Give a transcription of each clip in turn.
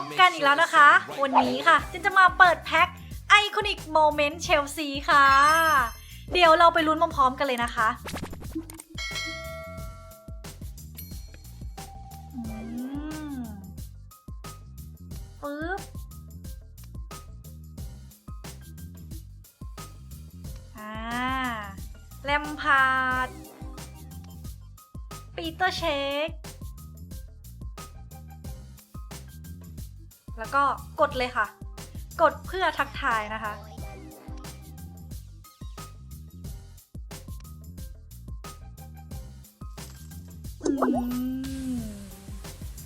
บกันอีกแล้วนะคะ วันนี้ค่ะจินจะมาเปิดแพ็คไอคอนิกโมเมนต์เชลซีค่ะ เดี๋ยวเราไปลุ้นพร้อมๆกันเลยนะคะอืมปึ๊บอ่าแลมพาร์ดปีเตอร์เชค แล้วก็กดเลยค่ะ กดเพื่อทักทายนะคะ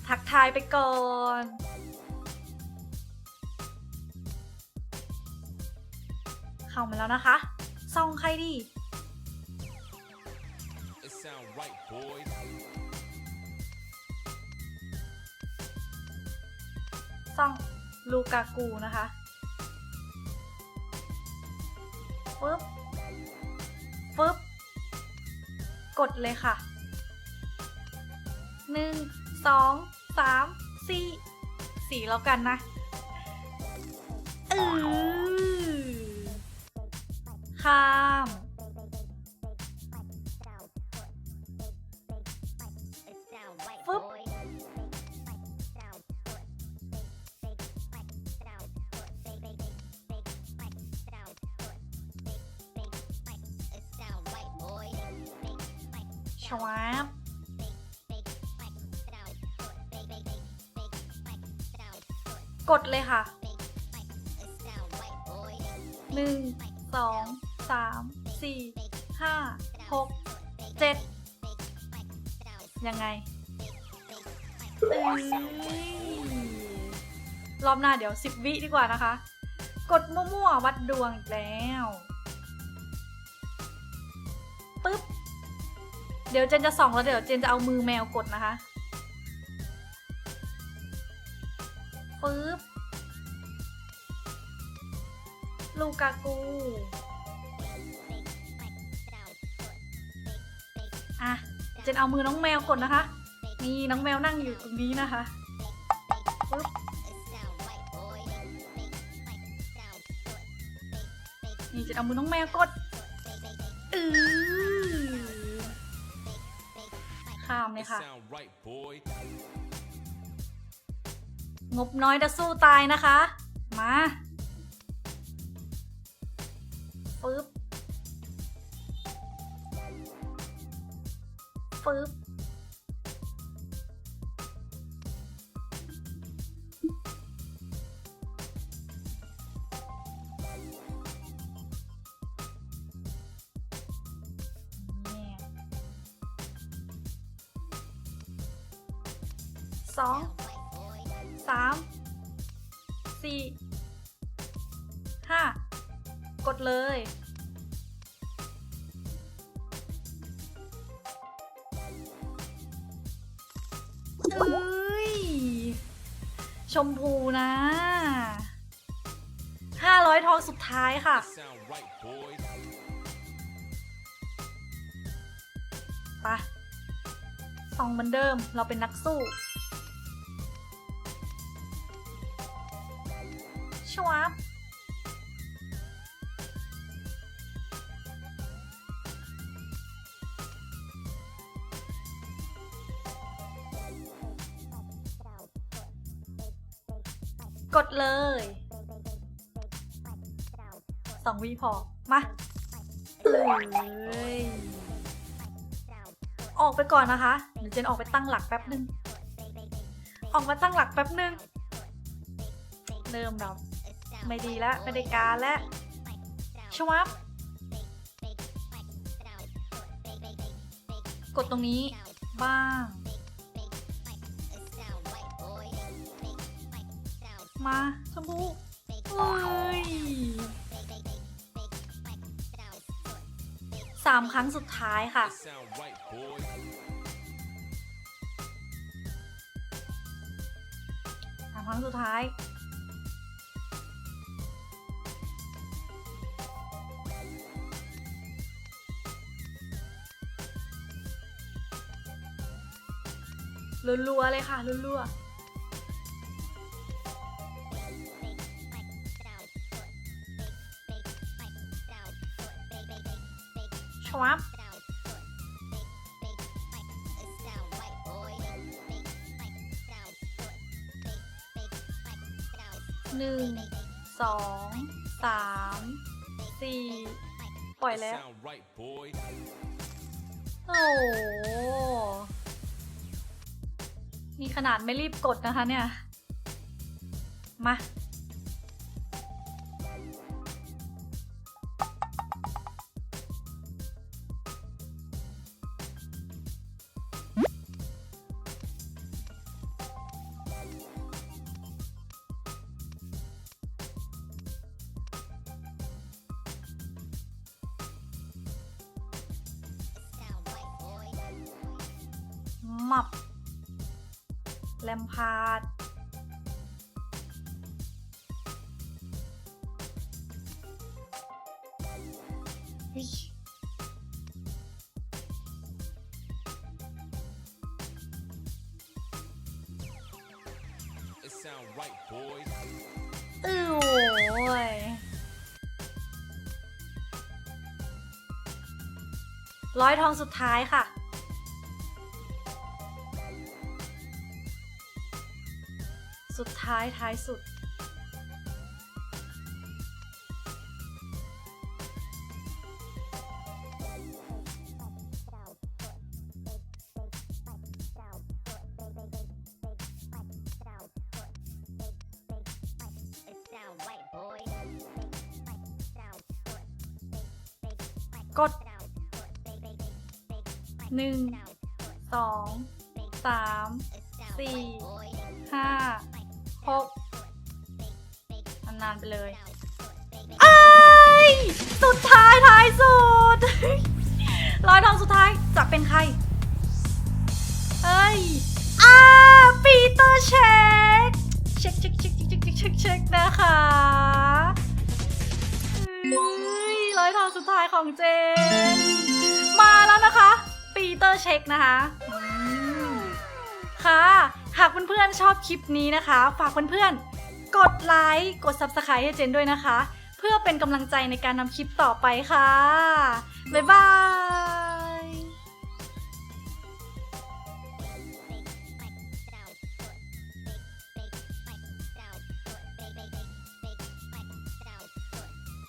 ทักทายไปก่อนเข้ามาแล้วนะคะส่องใครดี It sound right, boys. ซ่องลูกากูนะคะฟึบฟึบกดเลยค่ะหนึ่งสองสามสี่สี่แล้วกันนะเออข้า วาบกดเลยค่ะหนึ่งสองสามสี่ห้าหกเจ็ดยังไงรอบหน้าเดี๋ยวสิบวิดีกว่านะคะ กดมั่วๆวัดดวงอีกแล้วปึ๊บ เดี๋ยวเจนจะส่องแล้วเดี๋ยวเจนจะเอามือแมวกดนะคะปึ๊บลูกากูอะเจนเอามือน้องแมวกดนะคะ นี่น้องแมวนั่งอยู่ตรงนี้นะคะปึ๊บนี่เจนเอามือน้องแมวกดอือ ข้ามเลย It ค่ะ sound right, boy. งบน้อยจะสู้ตายนะคะ มาปึ๊บปึ๊บ สองสามสี่ห้ากดเลย เอ้ย ชมพูนะห้าร้อยทองสุดท้ายค่ะ ไปสองเหมือนเดิม เราเป็นนักสู้ วับกดเลยสองวิพอ มาเอ้ยออกไปก่อนนะคะเดี๋ยวเจนออกไปตั้งหลักแป๊บนึง ออกมาตั้งหลักแป๊บนึง เริ่มเรา ไม่ดีแล้วไม่ได้การแล้วชวับกดตรงนี้บ้างมาชมพูเฮ้ยสามครั้งสุดท้ายค่ะ สามครั้งสุดท้าย รัวๆเลยค่ะรัวๆชวับหนึ่งสองสามสี่ปล่อยแล้ว โอ้ นี่ขนาดไม่รีบกดนะคะเนี่ย มามับ แลมพาร์ดเฮ้ย It sound right, boys. อื้อโอ้ยร้อยทองสุดท้ายค่ะ ท้ายท้ายสุดกดหนึ่งสองสามสี่ห้า หกนานๆไปเลยไอ้ายสุดท้ายท้ายสุดร้อยทองสุดท้ายจะเป็นใคร เอ้ยอ่าปีเตอร์เช็คเช็คเช็คเช็คเช็คเช็คเช็คเช็คนะคะเฮ้ยร้อยทองสุดท้ายของเจน มาแล้วนะคะ ปีเตอร์เช็คนะคะอืมค่ะ หากเพื่อนๆชอบคลิปนี้นะคะ ฝากเพื่อนๆ กดไลค์ กด Subscribe ให้เจนด้วยนะคะ เพื่อเป็นกำลังใจในการทำคลิปต่อไปค่ะ บ๊ายบาย